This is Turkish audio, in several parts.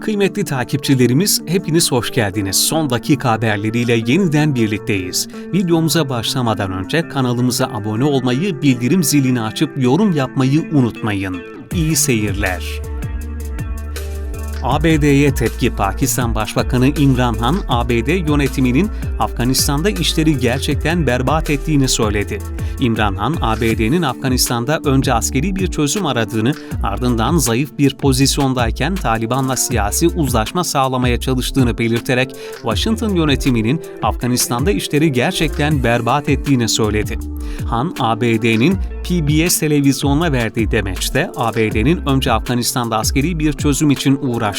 Kıymetli takipçilerimiz hepiniz hoş geldiniz. Son dakika haberleriyle yeniden birlikteyiz. Videomuza başlamadan önce kanalımıza abone olmayı, bildirim zilini açıp yorum yapmayı unutmayın. İyi seyirler. ABD'ye tepki Pakistan Başbakanı İmran Han, ABD yönetiminin Afganistan'da işleri gerçekten berbat ettiğini söyledi. İmran Han, ABD'nin Afganistan'da önce askeri bir çözüm aradığını, ardından zayıf bir pozisyondayken Taliban'la siyasi uzlaşma sağlamaya çalıştığını belirterek Washington yönetiminin Afganistan'da işleri gerçekten berbat ettiğini söyledi. Han, ABD'nin PBS televizyonuna verdiği demeçte ABD'nin önce Afganistan'da askeri bir çözüm için uğraştığını,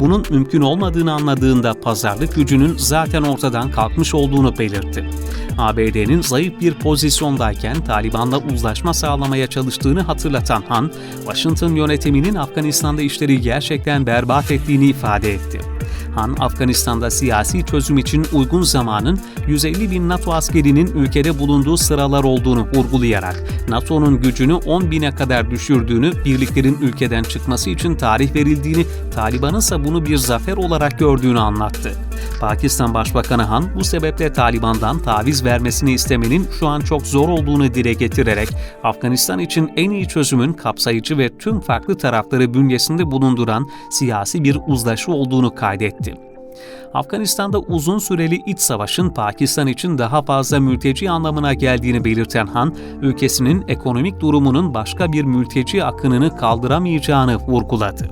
bunun mümkün olmadığını anladığında pazarlık gücünün zaten ortadan kalkmış olduğunu belirtti. ABD'nin zayıf bir pozisyondayken Taliban'la uzlaşma sağlamaya çalıştığını hatırlatan Han, Washington yönetiminin Afganistan'da işleri gerçekten berbat ettiğini ifade etti. Han, Afganistan'da siyasi çözüm için uygun zamanın 150 bin NATO askerinin ülkede bulunduğu sıralar olduğunu vurgulayarak NATO'nun gücünü 10 bine kadar düşürdüğünü, birliklerin ülkeden çıkması için tarih verildiğini, Taliban'ın ise bunu bir zafer olarak gördüğünü anlattı. Pakistan Başbakanı Han bu sebeple Taliban'dan taviz vermesini istemenin şu an çok zor olduğunu dile getirerek Afganistan için en iyi çözümün kapsayıcı ve tüm farklı tarafları bünyesinde bulunduran siyasi bir uzlaşı olduğunu kaydetti. Afganistan'da uzun süreli iç savaşın Pakistan için daha fazla mülteci anlamına geldiğini belirten Han, ülkesinin ekonomik durumunun başka bir mülteci akınını kaldıramayacağını vurguladı.